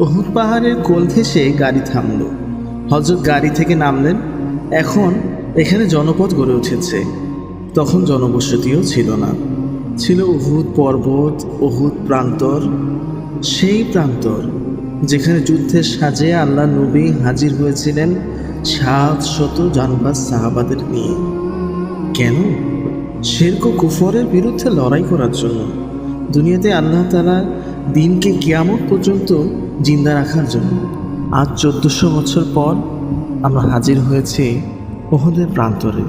উহুদ পাহাড়ের কোল ঘেঁষে গাড়ি থামল। হজরত গাড়ি থেকে নামলেন। এখন এখানে জনপদ গড়ে উঠেছে। তখন জনবসতিও ছিল না। ছিল উহুদ পর্বত, উহুদ প্রান্তর। সেই প্রান্তর যেখানে যুদ্ধের সাজে আল্লাহ নবী হাজির হয়েছিলেন সাত শত জানবাজ সাহাবাদের নিয়ে। কেন? শেরক কুফরের বিরুদ্ধে লড়াই করার জন্য। দুনিয়াতে আল্লাহ তালা দিনকে কিয়ামত পর্যন্ত জিন্দা রাখার জন্য। আজ চোদ্দশো বছর পর আমরা হাজির হয়েছি ওহদের প্রান্তরে।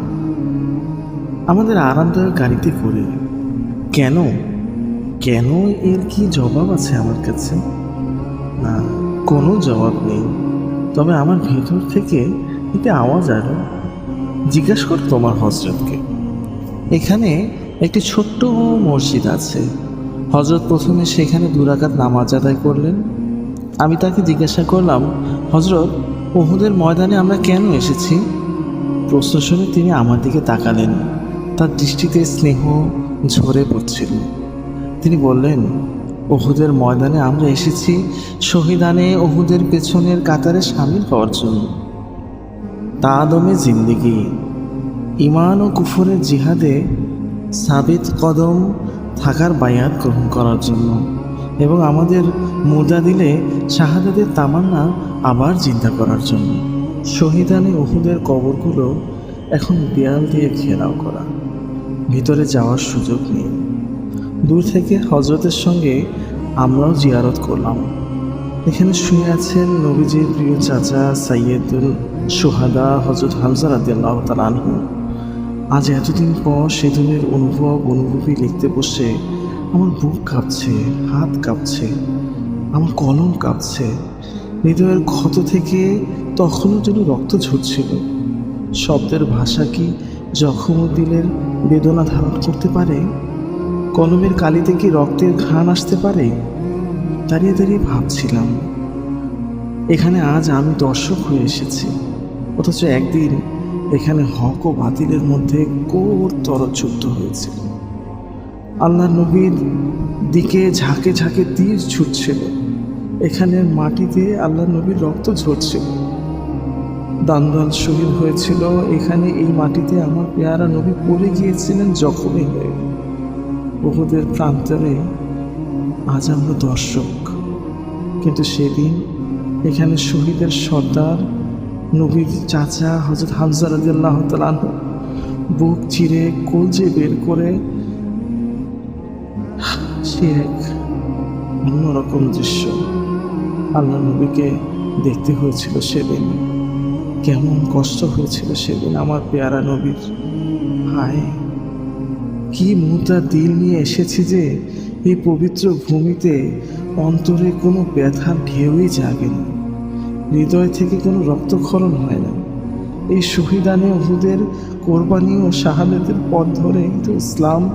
আমাদের আরামদায়ক গাড়িতে করে। কেন? কেন এর কি জবাব আছে আমার কাছে? না, কোনো জবাব নেই। তবে আমার ভেতর থেকে একটি আওয়াজ আলো। জিজ্ঞাসা কর তোমার হজরতকে। এখানে একটি ছোট্ট মসজিদ আছে। হজরত প্রথমে সেখানে দুরাকাত নামাজ আদায় করলেন। আমি তাকে জিজ্ঞাসা করলাম হজরত ওহুদের ময়দানে আমরা কেন এসেছি? প্রশ্ন শুনে তিনি আমার দিকে তাকালেন। তার দৃষ্টিতে স্নেহ, ঝরে পড়ছিল। তিনি বললেন ওহুদের ময়দানে আমরা এসেছি শহীদানে ওহুদের পেছনের কাতারে সামিল হওয়ার জন্য। তা দমে জিন্দিগি। ইমান ও কুফরের জিহাদে সাবিত কদম থাকার বায়াত গ্রহণ করার জন্য। এবং আমাদের মুদা দিলে শাহাদাদের তামান্না আবার চিন্তা করার জন্য। শহীদানে ওহুদের কবরগুলো এখন দেয়াল দিয়ে ঘেরাও করা। ভিতরে যাওয়ার সুযোগ নেই। দূর থেকে হজরতের সঙ্গে আমরাও জিয়ারত করলাম। এখানে শুয়ে আছেন নবীজির প্রিয় চাচা সাইয়েদুল সোহাদা হজরত হামজা রাদিয়াল্লাহ তালানহু আজ এতদিন পর সেদিনের অনুভব, অনুভূতি লিখতে বসে আমার বুক কাঁপছে, হাত কাঁপছে, আমার কলম কাঁপছে, হৃদয়ের ক্ষত থেকে তখনও যেন রক্ত ঝরছিল। শব্দের ভাষা কি জখম দিলের বেদনা ধারণ করতে পারে? কলমের কালিতে কি রক্তের ঘ্রাণ আসতে পারে? দাঁড়িয়ে দাঁড়িয়ে ভাবছিলাম। এখানে আজ আমি দর্শক হয়ে এসেছি, অথচ একদিন এখানে হক ও বাতিলের মধ্যে কোরতর যুদ্ধ হয়েছিল। আল্লাহ নবীর দিকে ঝাঁকে ঝাঁকে তীর ছুটছিল। এখানের মাটিতে আল্লাহ নবীর রক্ত ঝরছিল। দান্দাল শহীদ হয়েছিল। এখানে এই মাটিতে আমার পেয়ারা নবী পড়ে গিয়েছিলেন জখমই হয়ে। বহুদের প্রান্তরে আজ আমরা দর্শক। কিন্তু সেদিন এখানে শহীদের সর্দার নবীর চাচা হজরত হামজা রাজিয়াল্লাহ তালাহ বুক চিরে কলজে বের করে সে এক অন্যরকম দৃশ্য। আল্লাহ নবীকে দেখতে হয়েছিল সেদিন। কেমন কষ্ট হয়েছিল সেদিন আমার পেয়ারা নবীর। হায়, কি মুদ্রা দিল নিয়ে এসেছি যে এই পবিত্র ভূমিতে অন্তরে কোনো ব্যথার ঢেউই জাগেনি হৃদয় থেকে কোনো রক্তক্ষরণ হয় না। এই শহীদানে ওহুদের কোরবানি ও শাহাদাতের পথ ধরে তো ইসলাম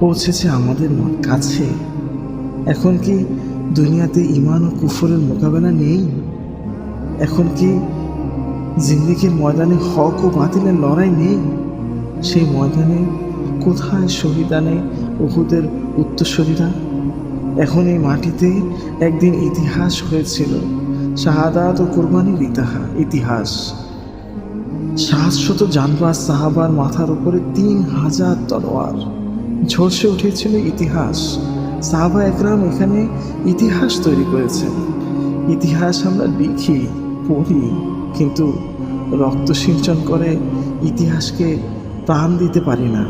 পৌঁছেছে আমাদের কাছে। এখন কি দুনিয়াতে ইমান ও কুফরের মোকাবেলা নেই? এখন কি জিন্দিগির ময়দানে হক ও বাতিলের লড়াই নেই? সেই ময়দানে কোথায় শহীদানে উহুদের উত্তরসূরিরা? এখন এই মাটিতে একদিন ইতিহাস হয়েছিল, শাহাদাত ও কোরবানির ইতিহা ইতিহাস। সাতশত জানবাজ সাহাবার মাথার উপরে তিন হাজার তলোয়ার। ঝলসে উঠেছিল ইতিহাস। সাহাবা একরাম এখানে ইতিহাস তৈরি করেছেন। ইতিহাস আমরা লিখি, পড়ি, কিন্তু রক্ত সিঞ্চন করে ইতিহাসকে প্রাণ দিতে পারি না।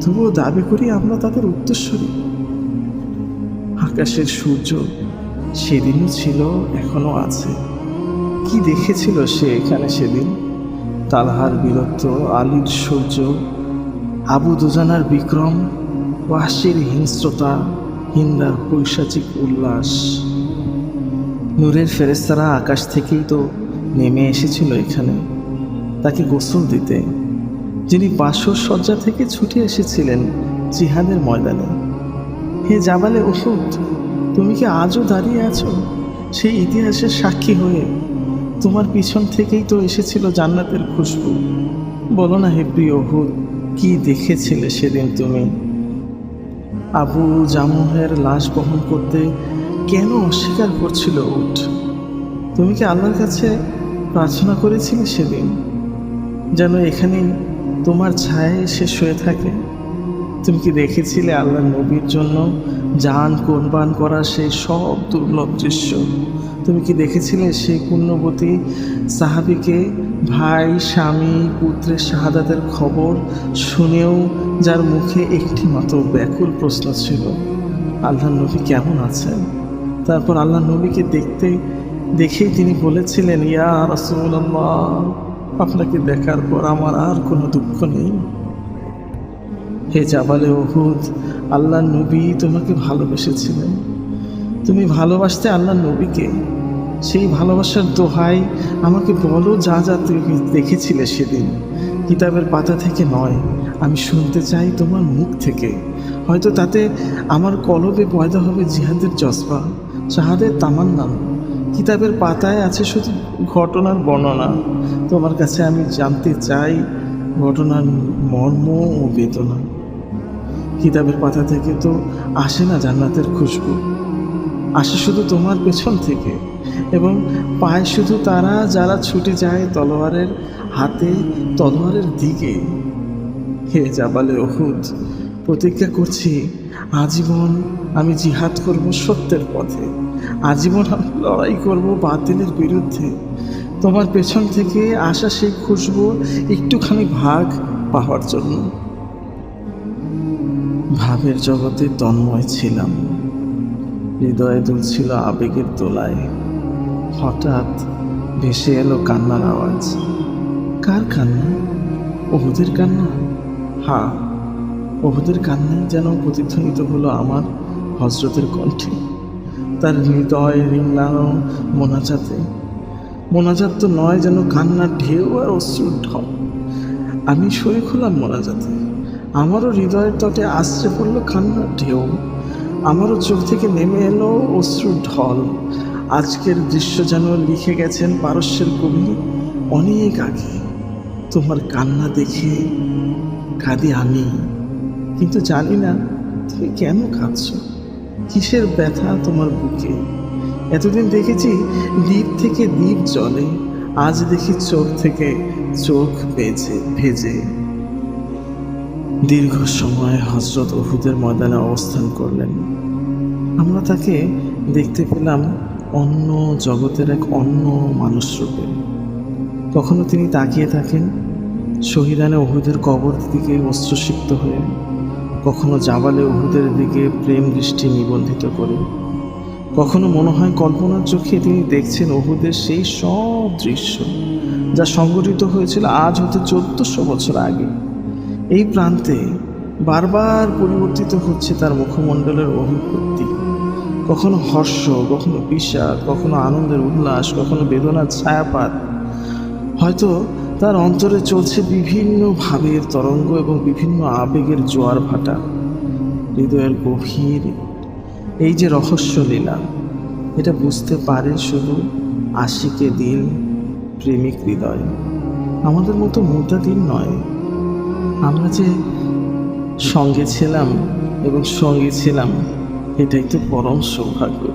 তবুও দাবি করি আমরা তাদের উত্তরস্বরী আকাশের সূর্য সেদিনও ছিল এখনও আছে। কি দেখেছিল সে এখানে সেদিন? তালহার বীরত্ব আলীর সূর্য আবু দুজানার বিক্রম ওয়াসির হিংস্রতা, হিন্দার পৈশাচিক উল্লাস। নূরের ফেরেস্তারা আকাশ থেকেই তো নেমে এসেছিল এখানে। তাকে গোসল দিতে। যিনি বাসর শয্যা থেকে ছুটে এসেছিলেন জিহাদের ময়দানে। হে জাবালে ওষুধ তুমি কি আজও দাঁড়িয়ে আছো? সেই ইতিহাসের সাক্ষী হয়ে তোমার পিছন থেকেই তো এসেছিল জান্নাতের খুশবু। বলো না হে প্রিয় হুদ কি দেখেছিলে সেদিন তুমি? আবু জামুহের লাশ বহন করতে কেন অস্বীকার করছিল উঠ তুমি কি আল্লাহর কাছে প্রার্থনা করেছিলে সেদিন? যেন এখানে তোমার ছায় শেষ হয়ে থাকে। তুমি কি দেখেছিলে আল্লাহ নবীর জন্য যান, কোরবান করা সেই সব দুর্লভ দৃশ্য? তুমি কি দেখেছিলে সেই পুণ্যবতী সাহাবিকে ভাই, স্বামী, পুত্রের শাহাদাতের খবর শুনেও যার মুখে একটি মাত্র ব্যাকুল প্রশ্ন ছিল আল্লাহ নবী কেমন আছেন? তারপর আল্লাহ নবীকে দেখতে, দেখেই তিনি বলেছিলেন, ইয়া রাসূলুল্লাহ, আপনাকে দেখার পর আমার আর কোনো দুঃখ নেই। হে জাবালে ওহুদ আল্লাহ নবী তোমাকে ভালোবেসেছিলেন। তুমি ভালোবাসতে আল্লাহ নবীকে। সেই ভালোবাসার দোহাই আমাকে বলো যা যা তুমি দেখেছিলে সেদিন। কিতাবের পাতা থেকে নয়, আমি শুনতে চাই তোমার মুখ থেকে। হয়তো তাতে আমার কলবে পয়দা হবে জিহাদের জজবা, শাহাদের তামান্না। কিতাবের পাতায় আছে শুধু ঘটনার বর্ণনা। তোমার কাছে আমি জানতে চাই ঘটনার মর্ম ও বেদনা। কিতাবের পাতা থেকে তো আসে না জান্নাতের খুশবু। আসে শুধু তোমার পেছন থেকে। এবং পায় শুধু তারা, যারা ছুটে যায় তলোয়ারের হাতে, তলোয়ারের দিকে। হে জাবালে ওহুদ প্রতিজ্ঞা করছি, আজীবন আমি জিহাদ করব সত্যের পথে। আজীবন আমি লড়াই করব বাতিলের বিরুদ্ধে। তোমার পেছন থেকে আসা সেই খুশবু একটুখানি ভাগ পাওয়ার জন্য। ভাবের জগতে তন্ময় ছিলাম। হৃদয়ে দুলছিল আবেগের দোলায়। হঠাৎ ভেসে এলো কান্নার আওয়াজ। কার কান্না? ওহুদের কান্না? হা, ওহুদের কান্নাই যেন প্রতিধ্বনিত হলো আমার হজরতের কণ্ঠে। তার হৃদয় রিংলানো মোনাজাতে। মোনাজাত তো নয় যেন কান্নার ঢেউ আর অশ্রুর ঢল। আমি শরীর খোলাম মোনাজাতে। আমারও হৃদয়ের তটে আশ্রে পড়ল কান্নার ঢেউ। আমারও চোখ থেকে নেমে এলো অশ্রুর ঢল। আজকের দৃশ্য যেন লিখে গেছেন পারস্যের কবি অনেক আগে। তোমার কান্না দেখে কাঁদি আমি, কিন্তু জানি না তুমি কেন কাঁদছ? কিসের ব্যথা তোমার বুকে? এতদিন দেখেছি দ্বীপ থেকে দ্বীপ জলে, আজ দেখি চোখ থেকে চোখ ভেজে ভেজে। দীর্ঘ সময় হজরত ওহুদের ময়দানে অবস্থান করলেন। আমরা তাকে দেখতে পেলাম অন্য জগতের এক অন্য মানুষ রূপে। কখনো তিনি তাকিয়ে থাকেন শহীদানে ওহুদের কবর দিকে অস্ত্রসিক্ত হয়ে, কখনো জাবালে ওহুদের দিকে প্রেম দৃষ্টি নিবন্ধিত করে। কখনো মনে হয় কল্পনার চোখে তিনি দেখছেন ওহুদের সেই সব দৃশ্য, যা সংগঠিত হয়েছিল আজ হতে চোদ্দশো বছর আগে। এই প্রান্তে বারবার পরিবর্তিত হচ্ছে তার মুখমণ্ডলের অভিব্যক্তি। কখনো হর্ষ, কখনো বিষাদ, কখনো আনন্দের উল্লাস, কখনো বেদনার ছায়াপাত। হয়তো তার অন্তরে চলছে বিভিন্ন ভাবের তরঙ্গ এবং বিভিন্ন আবেগের জোয়ার ভাটা। হৃদয়ের গভীর এই যে রহস্য লীলা, এটা বুঝতে পারে শুধু আশিকে দিল প্রেমিক হৃদয়। আমাদের মতো মোটা দিন নয়। আমরা যে সঙ্গে ছিলাম এবং সঙ্গে ছিলাম এটাই তো পরম সৌভাগ্য।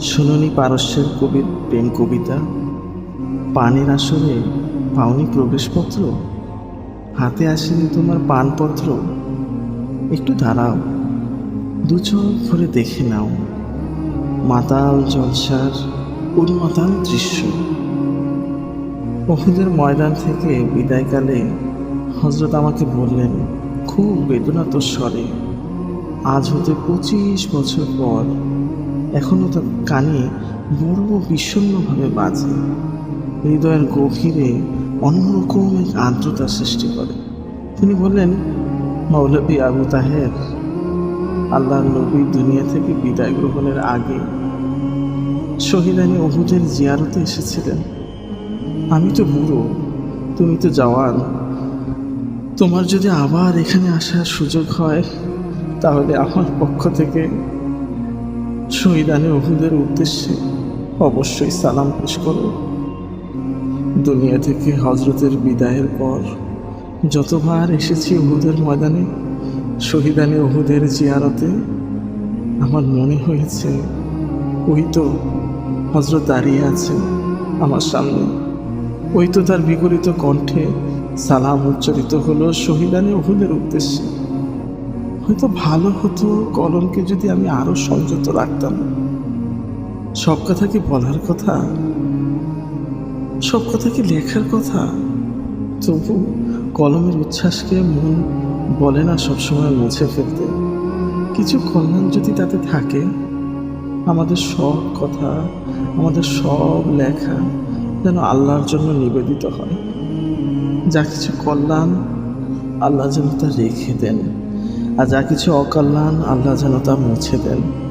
শুনুনি পারস্যের কবির প্রেম কবিতা, পানের আসরে পাওনি প্রবেশপত্র, হাতে আসেনি তোমার পানপত্র। একটু দাঁড়াও, দু চোখ দেখে নাও। মাতাল জলসার উন্মাতাল দৃশ্য। ওহুদের ময়দান থেকে বিদায়কালে হজরত আমাকে বললেন, খুব বেদনাত স্বরে। আজ হতে পঁচিশ বছর পর এখনও তার কানে বড় বিষণ্ণভাবে বাজে। হৃদয়ের গভীরে অন্যরকম এক আর্দ্রতা সৃষ্টি করে। তিনি বললেন, মৌলবী আবু তাহের আল্লাহ নবী দুনিয়া থেকে বিদায় গ্রহণের আগে শহীদানি অহুদের জিয়ারতে এসেছিলেন। আমি তো বুড়ো, তুমি তো জওয়ান। তোমার যদি আবার এখানে আসার সুযোগ হয় তাহলে আমার পক্ষ থেকে শহীদানি অহুদের উদ্দেশ্যে অবশ্যই সালাম পেশ করো। দুনিয়া থেকে হজরতের বিদায়ের পর যতবার এসেছি উহুদের ময়দানে, শহীদানি উহুদের জিয়ারতে, আমার মনে হয়েছে ওই তো হজরত দাঁড়িয়ে আছে আমার সামনে। ওই তো তার বিগলিত কণ্ঠে সালাম উচ্চারিত হলো শহীদানে ওহুদের উদ্দেশ্যে। হয়তো ভালো হতো, কলমকে যদি আমি আরও সংযত রাখতাম। সব কথা কি বলার কথা? সব কথা কি লেখার কথা? তবু কলমের উচ্ছ্বাসকে মন বলে না সবসময় মুছে ফেলতে। কিছু কল্যাণ যদি তাতে থাকে, আমাদের সব কথা, আমাদের সব লেখা যেন আল্লাহর জন্য নিবেদিত হয়। যা কিছু কল্যাণ আল্লাহ যেন তা রেখে দেন। আর যা কিছু অকল্যাণ আল্লাহ যেন তা মুছে দেন।